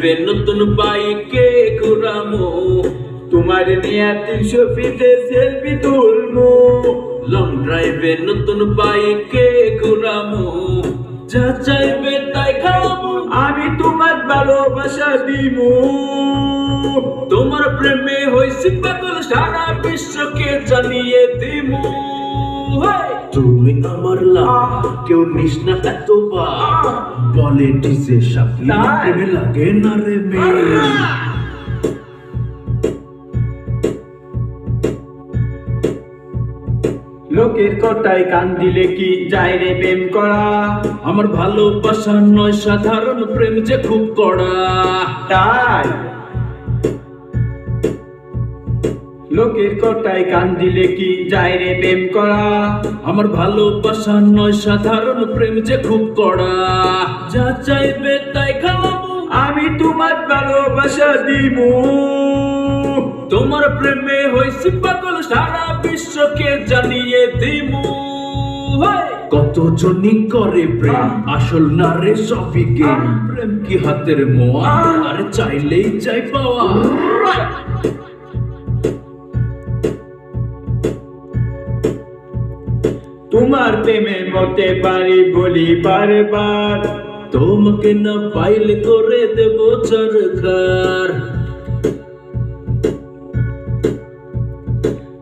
ড্রাইভে নতুন বাইকে ঘুরামো, তোমার নিয়ে তিনশো ফিটে সেলফি তুলমু। লং ড্রাইভে নতুন বাইকে ঘুরামো, যা চাইবে তাই খাওয়াবো আমি তোমার ভালোবাসা দিমু। তোমার প্রেমে হইছি পাগল, সারা বিশ্বকে জানিয়ে দিব হেই! তুমি আমার লাভ কেউ নিস না এত বলে। ডিজে সাপি প্রেমে লাগে না রে মেয়ে। লোকের কথায় কান দিলে কি যায় রে প্রেম করা? আমার ভালোবাসা নয় সাধারণ প্রেম যে খুব কড়া। তাই? লোকের কথায় কান দিলে কি যায় রে প্রেম করা? আমার ভালোবাসা নয়, সাধারণ প্রেম যে খুব কড়া। যা চাইবে তাই খাওয়াবো আমি তোমার ভালোবাসা দিব তোমার প্রেমে হইছি পাগল, সারা বিশ্বকে জানিয়ে দিব! কত জনই করে প্রেম, আসল না রে গেম প্রেম কি হাতের মোয়া? আর চাইলেই চাই পাওয়া। তোমার প্রেমে মতে পারি বলি বারবার। তোমাকে না পাইলে করে দেব চরকার।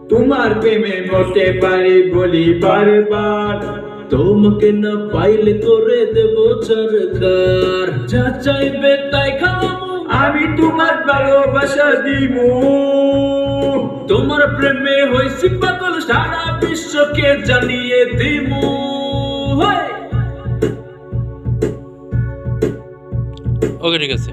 তোমার প্রেমে মতে পারি বলি বারবার। তোমাকে না পাইলে করে দেব চরকার। যা চাইবে তাই খাওয়াবো আমি তোমার ভালোবাসা দিমু। তোমার প্রেমে হইছি পাগল সারা বিশ্বকে জানিয়ে হেই! ওকে ঠিক আছে